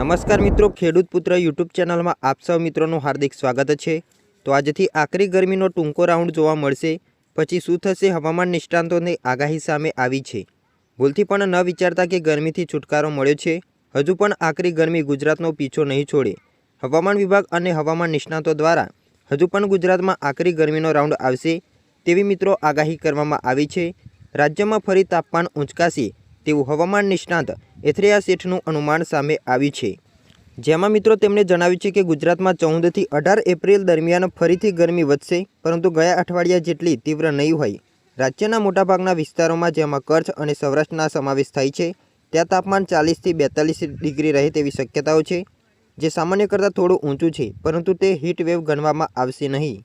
નમસ્કાર મિત્રો, ખેડૂત પુત્ર યુટ્યુબ ચેનલમાં આપ સૌ મિત્રોનું હાર્દિક સ્વાગત છે. તો આજથી આકરી ગરમીનો ટૂંકો રાઉન્ડ જોવા મળશે. પછી શું થશે હવામાન નિષ્ણાંતોની આગાહી સામે આવી છે. ભૂલથી પણ ન વિચારતા કે ગરમીથી છુટકારો મળ્યો છે. હજુ પણ આકરી ગરમી ગુજરાતનો પીછો નહીં છોડે. હવામાન વિભાગ અને હવામાન નિષ્ણાતો દ્વારા હજુ પણ ગુજરાતમાં આકરી ગરમીનો રાઉન્ડ આવશે તેવી મિત્રો આગાહી કરવામાં આવી છે. રાજ્યમાં ફરી તાપમાન ઊંચકાશે. તેવું હવામાન નિષ્ણાંત એથ્રિયા શેઠનું અનુમાન સામે આવ્યું છે. જેમાં મિત્રો તેમણે જણાવ્યું છે કે ગુજરાતમાં ચૌદથી અઢાર એપ્રિલ દરમિયાન ફરીથી ગરમી વધશે, પરંતુ ગયા અઠવાડિયા જેટલી તીવ્ર નહીં હોય. રાજ્યના મોટાભાગના વિસ્તારોમાં, જેમાં કચ્છ અને સૌરાષ્ટ્રના સમાવેશ થાય છે, ત્યાં તાપમાન ચાલીસથી બેતાલીસ ડિગ્રી રહે તેવી શક્યતાઓ છે, જે સામાન્ય કરતાં થોડું ઊંચું છે, પરંતુ તે હીટ વેવ ગણવામાં આવશે નહીં.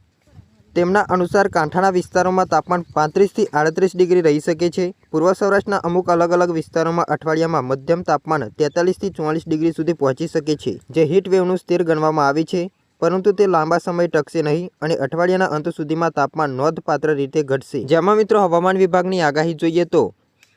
તેમના અનુસાર કાંઠાના વિસ્તારોમાં તાપમાન પાંત્રીસથી આડત્રીસ ડિગ્રી રહી શકે છે. પૂર્વ સૌરાષ્ટ્રના અમુક અલગ અલગ વિસ્તારોમાં અઠવાડિયામાં મધ્યમ તાપમાન તેતાલીસથી ચોવાલીસ ડિગ્રી સુધી પહોંચી શકે છે, જે હીટવેવનું સ્થિર ગણવામાં આવે છે, પરંતુ તે લાંબા સમય ટકશે નહીં અને અઠવાડિયાના અંત સુધીમાં તાપમાન નોંધપાત્ર રીતે ઘટશે. જેમાં મિત્રો હવામાન વિભાગની આગાહી જોઈએ તો,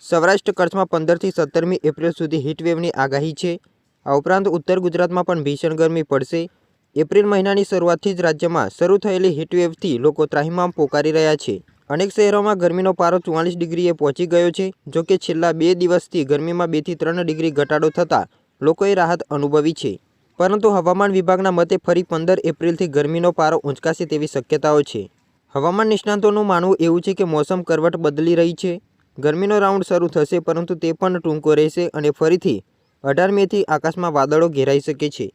સૌરાષ્ટ્ર કચ્છમાં પંદરથી સત્તરમી એપ્રિલ સુધી હીટવેવની આગાહી છે. આ ઉપરાંત ઉત્તર ગુજરાતમાં પણ ભીષણ ગરમી પડશે. એપ્રિલ મહિનાની શરૂઆતથી જ રાજ્યમાં શરૂ થયેલી હીટવેવથી લોકો ત્રાહિમામ પોકારી રહ્યા છે. અનેક શહેરોમાં ગરમીનો પારો ચુમ્માલીસ ડિગ્રીએ પહોંચી ગયો છે, જો કે છેલ્લા બે દિવસથી ગરમીમાં બેથી ત્રણ ડિગ્રી ઘટાડો થતાં લોકોએ રાહત અનુભવી છે. પરંતુ હવામાન વિભાગના મતે ફરી પંદર એપ્રિલથી ગરમીનો પારો ઊંચકાશે તેવી શક્યતાઓ છે. હવામાન નિષ્ણાતોનું માનવું એવું છે કે મોસમ કરવટ બદલી રહી છે. ગરમીનો રાઉન્ડ શરૂ થશે, પરંતુ તે પણ ટૂંકો રહેશે અને ફરીથી અઢાર મેથી આકાશમાં વાદળો ઘેરાઈ શકે છે.